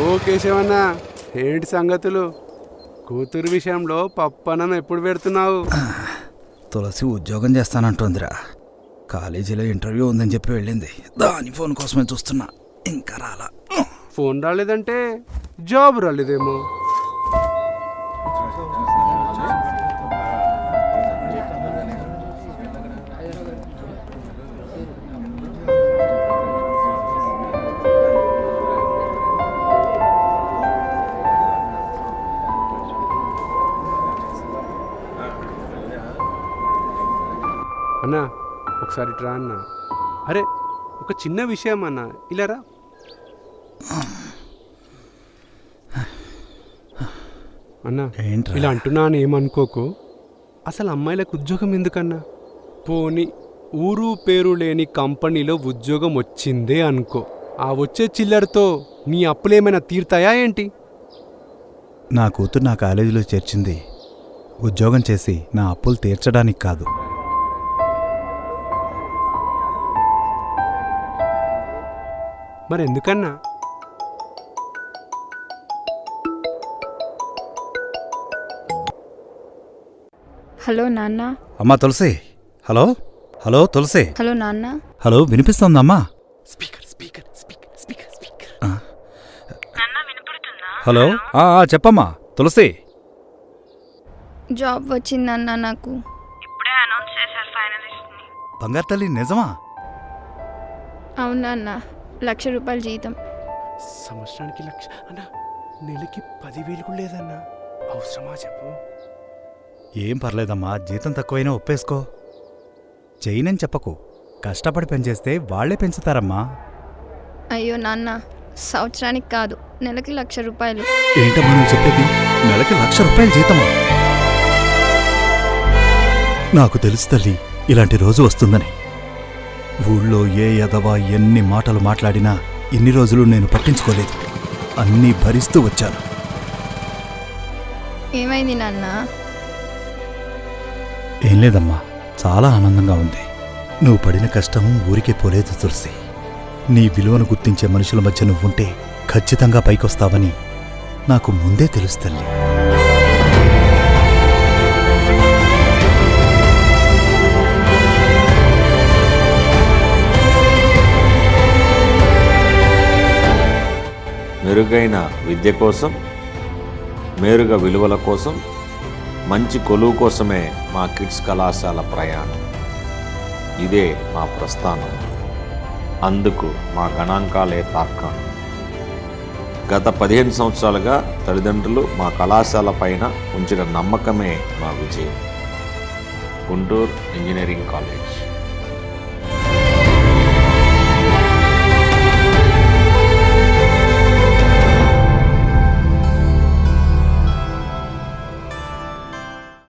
ఓ కేశవన్న ఏంటి సంగతులు? కూతురు విషయంలో పప్పనం ఎప్పుడు పెడుతున్నావు? తులసి ఉద్యోగం చేస్తానంటోందిరా. కాలేజీలో ఇంటర్వ్యూ ఉందని చెప్పి వెళ్ళింది. దాని ఫోన్ కోసమే చూస్తున్నా. ఇంకా రాలా. ఫోన్ రాలేదంటే జాబ్ రాలేదేమో. అన్నా ఒకసారి ట్రా అన్న. అరే ఒక చిన్న విషయం అన్న. ఇలా రా. అన్నా ఏంట్రా? ఇలా అంటున్నాను ఏమనుకోకు. అసలు అమ్మాయిలకు ఉద్యోగం ఎందుకన్నా? పోని ఊరు పేరు లేని కంపెనీలో ఉద్యోగం వచ్చిందే అనుకో. ఆ వచ్చే చిల్లరతో నీ అప్పులేమైనా తీరుతాయా ఏంటి? నా కూతురు నా కాలేజీలో చేర్చింది. ఉద్యోగం చేసి నా అప్పులు తీర్చడానికి కాదు. మరి ఎందుకన్నా హలో నాన్న. అమ్మా Tulasi. Hello? Hello Tulasi. Hello నాన్న. Hello వినిపిస్తోందమ్మా? Speaker speaker speaker speaker speaker. Hello? ఆ, ఆ, చెప్పమ్మా తులసి. జాబ్ వచ్చిందన్న నాకు. అనౌన్స్ చేశారు ఫైనలిస్ట్ని. బంగారు తల్లి నిజమా? అవునన్న లక్ష రూపాయల జీతం. సంవత్సరానికి లక్ష అన్నా నెలకి పదివేలు కూడా లేదన్నా. అవసరమా చెప్పు. ఏం పర్లేదమ్మా జీతం తక్కువైనా ఒప్పేసుకో. చేయనని చెప్పకు కష్టపడి పనిచేస్తే వాళ్ళే పెంచుతారమ్మా. అయ్యో నాన్న సంవత్సరానికి కాదు నెలకి లక్ష రూపాయలు. ఏంటమ్మా నువ్వు చెప్పేది? నెలకి లక్ష రూపాయలు జీతమా? నాకు తెలుసు తల్లి ఇలాంటి రోజు వస్తుందని. ఊళ్ళో ఏ ఎదవా ఎన్ని మాటలు మాట్లాడినా ఇన్ని రోజులు నేను పట్టించుకోలేదు. అన్నీ భరిస్తూ వచ్చాను. ఏమైంది నాన్న? ఏం లేదమ్మా చాలా ఆనందంగా ఉంది. నువ్వు పడిన కష్టం ఊరికే పోలేదు తులసి. నీ విలువను గుర్తించే మనుషుల మధ్య నువ్వుంటే ఖచ్చితంగా పైకొస్తావని నాకు ముందే తెలుసు మెరుగైన విద్య కోసం మేరుగా విలువల కోసం మంచి కొలువు కోసమే మా కిడ్స్ కళాశాల ప్రయాణం. ఇదే మా ప్రస్థానం. అందుకు మా గణాంకాలే తార్కాణం. గత పదిహేను సంవత్సరాలుగా తల్లిదండ్రులు మా కళాశాల పైన ఉంచిన నమ్మకమే మా విజయం. Guntur engineering college.